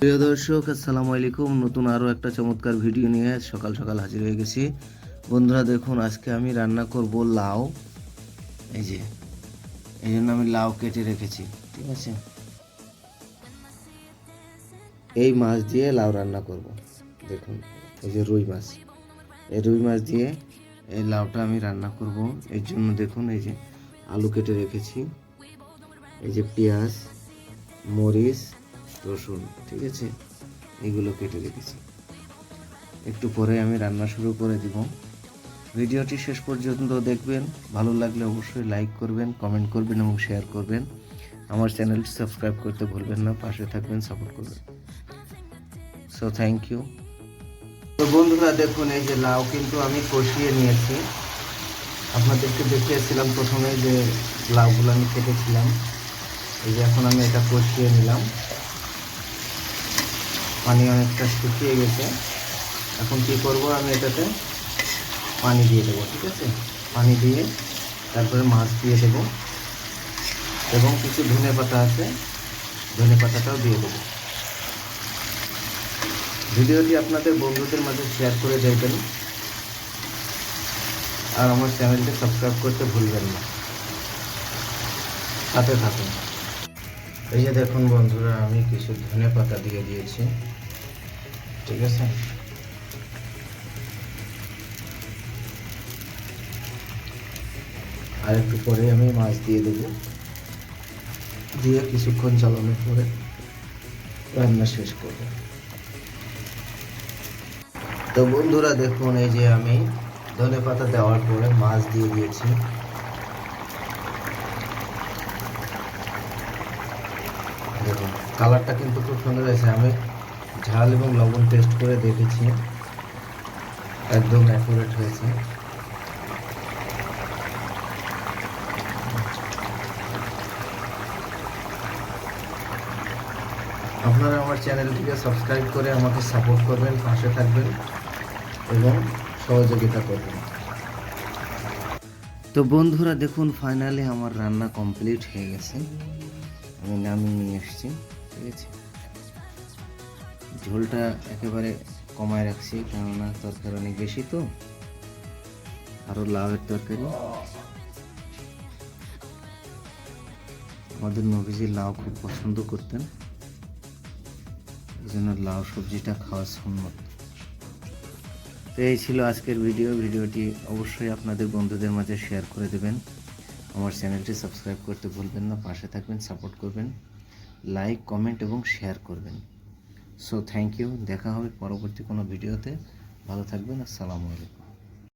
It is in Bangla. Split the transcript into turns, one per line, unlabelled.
প্রিয় দর্শক, আসসালামু আলাইকুম। নতুন আরও একটা চমৎকার ভিডিও নিয়ে সকাল সকাল হাজির হয়ে গেছি। বন্ধুরা, দেখুন, আজকে আমি রান্না করব লাউ। এই যে, এই জন্য আমি লাউ কেটে রেখেছি, ঠিক আছে? এই মাছ দিয়ে লাউ রান্না করব। দেখুন, এই যে রুই মাছ। এই রুই মাছ দিয়ে এই লাউটা আমি রান্না করব। এর জন্য দেখুন, এই যে আলু কেটে রেখেছি। এই যে পেঁয়াজ, মরিচ রসুন ঠিক আছে? এগুলো কেটে রেখেছি। একটু পরে আমি রান্না শুরু করে দিব। ভিডিওটি শেষ পর্যন্ত দেখবেন। ভালো লাগলে অবশ্যই লাইক করবেন কমেন্ট করবেন এবং শেয়ার করবেন। আমার চ্যানেলটি সাবস্ক্রাইব করতে ভুলবেন না পাশে থাকবেন সাপোর্ট করবেন। সো থ্যাংক ইউ তো বন্ধুরা দেখুন এই যে লাউ কিন্তু আমি কষিয়ে নিয়েছি। আপনাদেরকে দেখিয়েছিলাম প্রথমে যে লাউগুলো আমি কেটেছিলাম। এই যে এখন আমি এটা কষিয়ে নিলাম। পানি অনেকটা শুকিয়ে গেছে। এখন কি করব, আমি এটাতে পানি দিয়ে দেবো, ঠিক আছে? পানি দিয়ে তারপরে মাছ দিয়ে দেবো। এবং কিছু ধনে পাতা আছে, ধনে পাতাটাও দিয়ে দেবো। ভিডিওটি আপনাদের বন্ধুদের মাঝে শেয়ার করে দেবেন আর আমার চ্যানেলটি সাবস্ক্রাইব করতে ভুলবেন না। সাথে থাকুন। এই যে দেখুন বন্ধুরা, আমি কিছু ধনে পাতা দিয়ে দিয়েছি। ঠিক আছে? আর একটু পরে আমি মাছ দিয়ে দেবো। দিয়ে কিছুক্ষণ চালানোর পরে রান্না শেষ করব। তো বন্ধুরা, দেখুন, এই যে আমি ধনে পাতা দেওয়ার পরে মাছ দিয়ে দিয়েছি। দেখুন কালারটা কিন্তু খুব সুন্দর হয়েছে। আমি ঝাল এবং লবণ টেস্ট করে দেখেছি। একদম অ্যাকুরেট হয়েছে। আপনারা আমার চ্যানেলটিকে সাবস্ক্রাইব করে আমাকে সাপোর্ট করবেন, পাশে থাকবেন এবং সহযোগিতা করবেন। তো বন্ধুরা, দেখুন ফাইনালি আমার রান্না কমপ্লিট হয়ে গেছে। আমি নামিয়ে নিয়ে এসেছি, ঠিক আছে? ঝোলটা একেবারে কমায় রাখছি, কেননা তরকারি অনেক বেশি তো। আরও লাউয়ের তরকারি। আমাদের নবীজি লাউ খুব পছন্দ করতেন। এই জন্য লাউ সবজিটা খাওয়া সম্মত তো এই ছিল আজকের ভিডিও। ভিডিওটি অবশ্যই আপনাদের বন্ধুদের মাঝে শেয়ার করে দেবেন। আমার চ্যানেলটি সাবস্ক্রাইব করতে ভুলবেন না, পাশে থাকবেন, সাপোর্ট করবেন, লাইক, কমেন্ট এবং শেয়ার করবেন। সো থ্যাংক ইউ দেখা হবে পরবর্তী কোনো ভিডিওতে। ভালো থাকবেন। আসসালামু আলাইকুম।